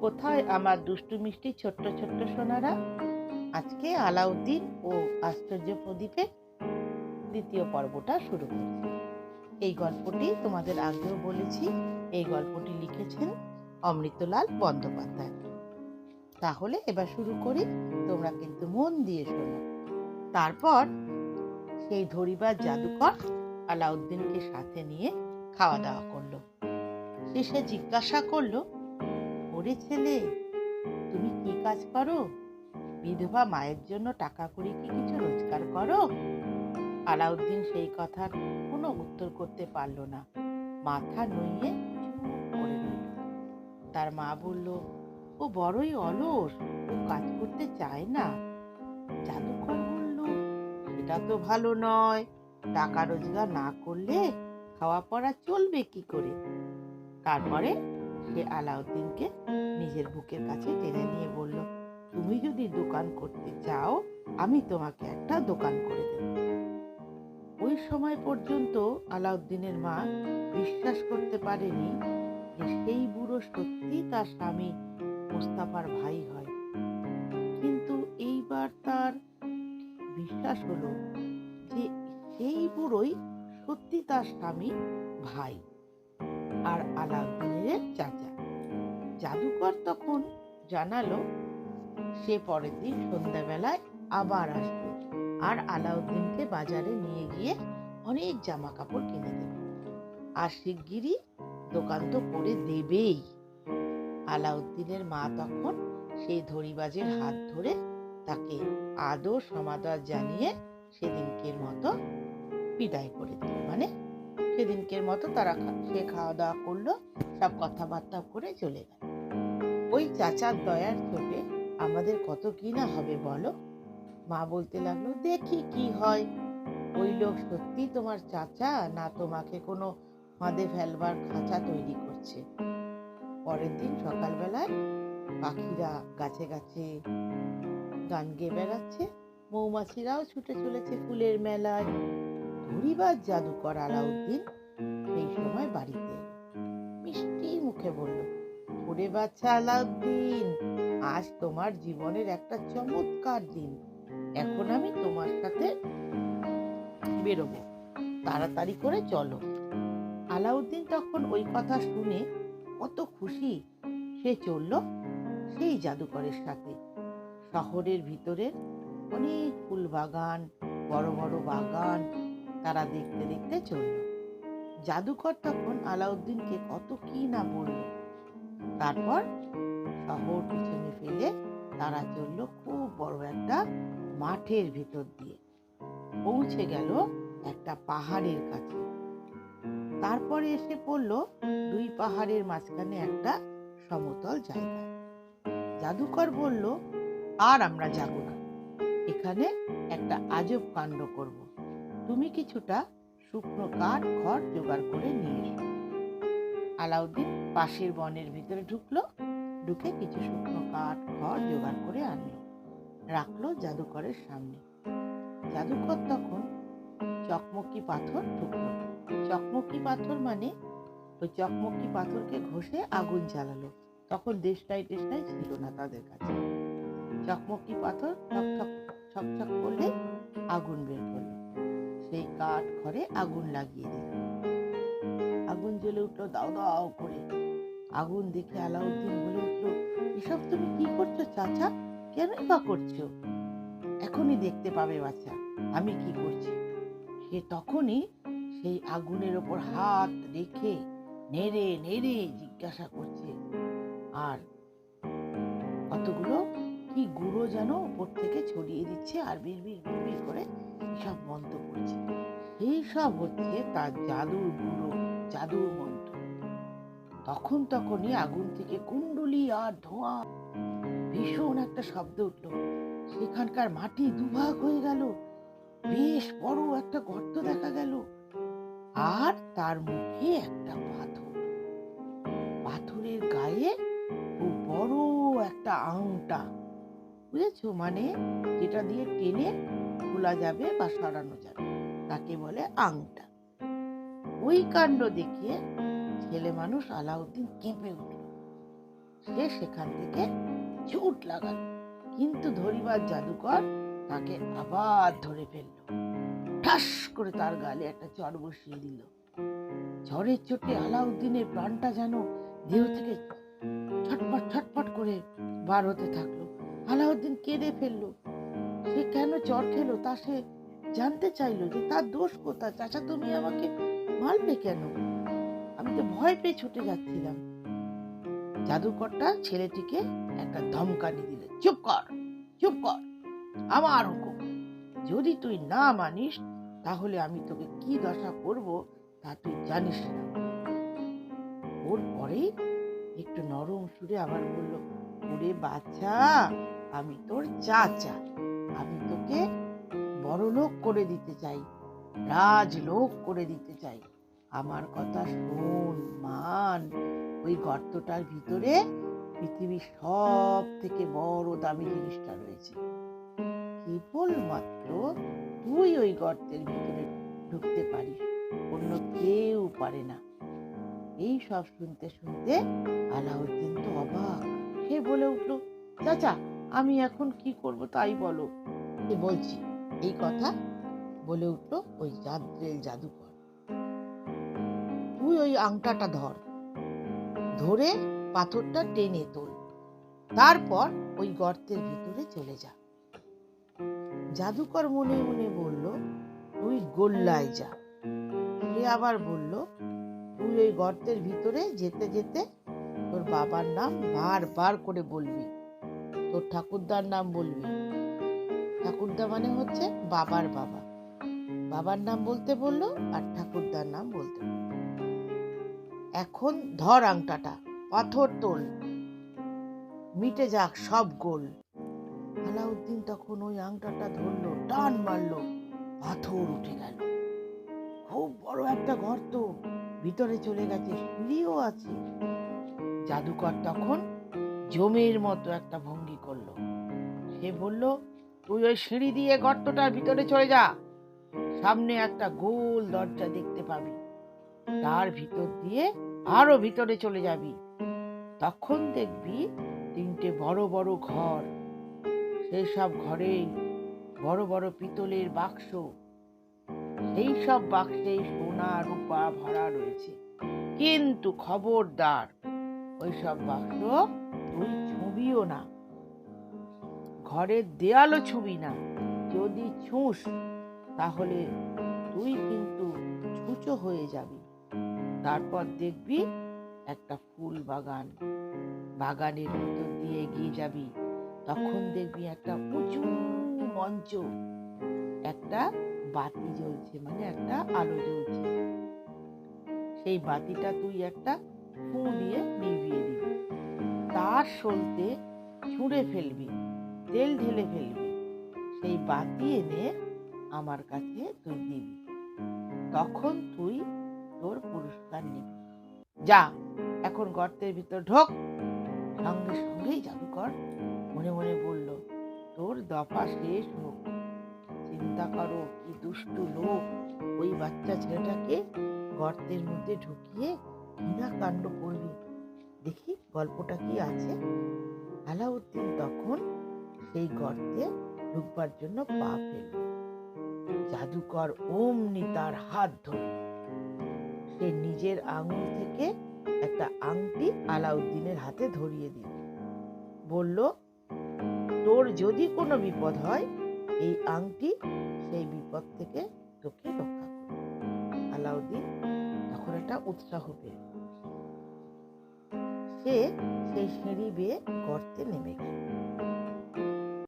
কোথায় আমার দুষ্টু মিষ্টি ছোট্ট ছোট্ট সোনারা? আজকে আলাউদ্দিন ও আশ্চর্য প্রদীপে দ্বিতীয় পর্বটা শুরু করছি। এই গল্পটি তোমাদের আগেও বলেছি, এই গল্পটি লিখেছেন অমৃতলাল বন্দ্যোপাধ্যায়। তাহলে এবার শুরু করি, তোমরা কিন্তু মন দিয়ে শোনো। তারপর সেই ধরিবার জাদুকর আলাউদ্দিনকে সাথে নিয়ে খাওয়া দাওয়া করল। শেষে জিজ্ঞাসা করল ওরে ছেলে? তুমি কি কাজ করো? বিধবা মায়ের জন্য টাকা কড়ি কি কিছু রোজগার করো? আলাউদ্দিন সেই কথার কোনো উত্তর করতে পারল না। মাথা নুইয়ে তার মা বলল, ও বড়ই অলস, ও কাজ করতে চায় না। জাদুকর বলল, সেটা তো ভালো নয়। টাকা রোজগার না করলে খাওয়া পড়া চলবে কি করে? তারপরে সে আলাউদ্দিনকে নিজের বুকের কাছে টেনে নিয়ে বলল, তুমি যদি দোকান করতে চাও, আমি তোমাকে একটা দোকান করে দেব। ওই সময় পর্যন্ত আলাউদ্দিনের মা বিশ্বাস করতে পারেনি যে সেই বুড়ো সত্যি তার স্বামী মোস্তাফার ভাই হয়। কিন্তু এইবার তার বিশ্বাস হলো যে সেই বুড়োই সত্যি তার স্বামী ভাই। আর আলাউদ্দিনের চাচা। জাদুকর তখন জানালো, সে পরের দিন সন্ধ্যাবেলায় আবার আসবে আর আলাউদ্দিনকে বাজারে নিয়ে গিয়ে অনেক জামা কাপড় কিনে দেবে। আর শিগগিরই দোকান তো করে দেবেই। আলাউদ্দিনের মা তখন সেই ধরিবাজের হাত ধরে তাকে আদর সমাদর জানিয়ে সেদিনকের মতো বিদায় করে দিল। মানে সেদিনকের মতো তারা সে খাওয়া দাওয়া করল সব কথাবার্তা করে চলে গেল। ওই চাচার দয়ার চোখে আমাদের কত কি না হবে বলো? মা বলতে লাগল, দেখি কি হয়। ওই লোক সত্যি তোমার চাচা না তোমাকে কোনো ফাঁদে ফেলবার খাঁচা তৈরি করছে? পরের দিন সকালবেলায় পাখিরা গাছে গাছে গান গেয়ে বেড়াচ্ছে। মৌমাছিরাও ছুটে চলেছে ফুলের মেলায়। ধরিবার জাদুকর আলাউদ্দিন সেই সময় বাড়িতে। মিষ্টি মুখে বলল, ওরে বাচ্চা আলাউদ্দিন আজ তোমার জীবনের একটা চমৎকার দিন। এখন আমি তোমার সাথে বেরোবো। তাড়াতাড়ি করে চলো। আলাউদ্দিন তখন ওই কথা শুনে কত খুশি। সে চলল সেই জাদুকরের সাথে। শহরের ভিতরে অনেক ফুল বাগান বড় বড় বাগান তারা দেখতে দেখতে চলল। জাদুকর তখন আলাউদ্দিনকে কত কি না বলল। তারপর শহর পিছনে ফেলে তারা চলল খুব বড় একটা মাঠের ভিতর দিয়ে। পৌঁছে গেল একটা পাহাড়ের কাছে। তারপরে এসে পড়ল দুই পাহাড়ের মাঝখানে একটা সমতল জায়গা। জাদুকর বলল, আর আমরা যাব না। এখানে একটা আজব কাণ্ড করব। তুমি কিছুটা শুকনো কাঠ খড় জোগাড় করে নিয়ে এসো। আলাউদ্দিন পাশের বনের ভিতরে ঢুকলো, ঢুকে কিছু শুকনো কাঠ খড় জোগাড় করে আনলো, রাখল জাদুকরের সামনে। জাদুকর তখন চকমকি পাথর ঢুকলো। চকমকি পাথর মানে ওই চকমকি পাথরকে ঘষে আগুন জ্বালালো। তখন দেশটাই টেস্টাই ছিল না তাদের কাছে। চকমকি পাথর ঠক ঠক ছকছক করলে আগুন বের করল সেই কাঠ ঘরে আগুন লাগিয়ে দিল। আগুন জ্বলে উঠল, দাও দাও করে। আগুন দেখে আলাউদ্দিন বলে উঠল, এসব তুমি কি করছ চাচা? কেনই বা করছ? এখনই দেখতে পাবে বাচ্চা আমি কি করছি। সে তখনই সেই আগুনের ওপর হাত রেখে নেড়ে নেড়ে জিজ্ঞাসা করছে, আর কতগুলো? কি গুঁড়ো যেন উপর থেকে ছড়িয়ে দিচ্ছে আর বিড়বিড় বিড়বিড় করে সব হচ্ছে তার জাদুর গুঁড়ো, জাদুর মন্ত্র। তখন তখনই আগুন থেকে কুণ্ডলি আর ধোঁয়া। ভীষণ একটা শব্দ উঠল। সেখানকার মাটি দুভাগ হয়ে গেল। বেশ বড় একটা গর্ত দেখা গেল। আর তার মুখে একটা পাথর। পাথরের গায়ে খুব বড় একটা আংটা। বুঝেছ? মানে যেটা দিয়ে টেনে খোলা যাবে বা সরানো যাবে। তাকে বলে আংটা। ওই কাণ্ড দেখে ছেলে মানুষ আলাউদ্দিন কেঁপে উঠল। সে সেখান থেকে ছুট লাগালো, কিন্তু ধরিবার জাদুকর তাকে আবার ধরে ফেলল। ঠাস করে তার গালে একটা চর বসিয়ে দিল। ঝড়ের চোটে আলাউদ্দিনের প্রাণটা যেন দেহ থেকে ছটফট ছটফট করে বার হতে থাকল। আলাউদ্দিন কেঁদে ফেলল। সে কেন চর খেলো তা সে জানতে চাইলো যে তার দোষ কোথায়? চাচা, তুমি আমাকে মারলে কেন? আমি তো ভয় পেয়ে ছুটে যাচ্ছিলাম। জাদুকরটা ছেলেটিকে একটা ধমকানি দিলে, চুপ কর চুপ কর, আমার হুকুম। যদি তুই না মানিস, তাহলে আমি তোকে কি দশা করব তা তুই জানিস না। ওর পরেই একটু নরম সুরে আবার বলল, ওরে বাচ্চা আমি তোর চাচা। আমি তোকে বড়লোক করে দিতে চাই, রাজলোক করে দিতে চাই। আমার কথা শোন, মান, ওই গর্তটার ভিতরে পৃথিবীর সব থেকে বড় দামি জিনিসটা রয়েছে। কেবলমাত্র তুই ওই গর্তের ভিতরে ঢুকতে পারিস, অন্য কেউ পারে না। এই সব শুনতে শুনতে আলাউদ্দিন তো অবাক। সে বলে উঠল, চাচা, আমি এখন কি করব তাই বলো। বলছি? এই কথা বলে উঠল ওই জাদ্রেল জাদুকর। তুই ওই আংটাটা ধর, ধরে পাথরটা টেনে তোল, তারপর ওই গর্তের ভিতরে চলে যা। জাদুকর মনে মনে বলল, তুই গোল্লায় যা। সে আবার বলল, তুই ওই গর্তের ভিতরে যেতে যেতে তোর বাবার নাম বারবার করে বলবি, তোর ঠাকুরদার নাম বলবি ঠাকুরদা মানে হচ্ছে বাবার বাবা। বাবার নাম বলতে বলল আর ঠাকুরদার নাম বলতে এখন ধর আংটাটা, পাথর তোল। মিটে যাক সব গোল। আলাউদ্দিন তখন ওই আংটাটা ধরলো, টান মারলো, পাথর উঠে গেল। খুব বড় একটা গর্ত ভিতরে চলে গেছে, সিঁড়িও আছে। জাদুকর তখন জমির মতো একটা ভঙ্গি করল। সে বলল তুই ওই সিঁড়ি দিয়ে গর্তটার ভিতরে চলে যা। সামনে একটা গোল দরজা দেখতে পাবি। তার ভিতর দিয়ে আরও ভিতরে চলে যাবি। তখন দেখবি তিনটে বড় বড় ঘর। সেই সব ঘরে বড় বড় পিতলের বাক্স। সেই সব বাক্সে সোনা, রূপা, ভরা রয়েছে। কিন্তু খবরদার, ওই সব বাক্স তুই ছুবিও না। ঘরের দেয়ালও ছুবি না। যদি ছুঁস, তাহলে তুই কিন্তু ছুঁচো হয়ে যাবি। তারপর দেখবি একটা ফুল বাগান। বাগানের ভিতর দিয়ে এগিয়ে যাবি। তখন দেখবি একটা উঁচু মঞ্চ। একটা বাতি জ্বলছে মানে একটা আলো জ্বলছে। সেই বাতিটা তুই একটা ফু দিয়ে নিভিয়ে দিবি। তার সলতে ছুঁড়ে ফেলবি। তেল ঢেলে ফেলবি। সেই বাতি এনে আমার কাছে তুই দিবি। তখন তুই তোর পুরস্কার নিবি। যা, এখন গর্তের ভিতর ঢোক। সঙ্গে সঙ্গেই জাদুকর মনে মনে বলল, তোর দফা শেষ হোক। চিন্তা করো, কি দুষ্টু লোক। ওই বাচ্চা ছেলেটাকে গর্তের মধ্যে ঢুকিয়ে ঘৃণা কাণ্ড করবি। দেখি গল্পটা কি আছে? আলাউদ্দিন তখন সেই গর্তে ঢুকবার জন্য পা ফেলল। জাদুকর অমনি তার হাত ধরল। সে নিজের আঙুল থেকে একটা আংটি আলাউদ্দিনের হাতে ধরিয়ে দিল। বলল, তোর যদি কোনো বিপদ হয়, এই আংটি সেই বিপদ থেকে তোকে রক্ষা আলাউদ্দিন তখন একটা উৎসাহ পেল। সে সেই সিঁড়ি বেয়ে গর্তে নেমে গেল।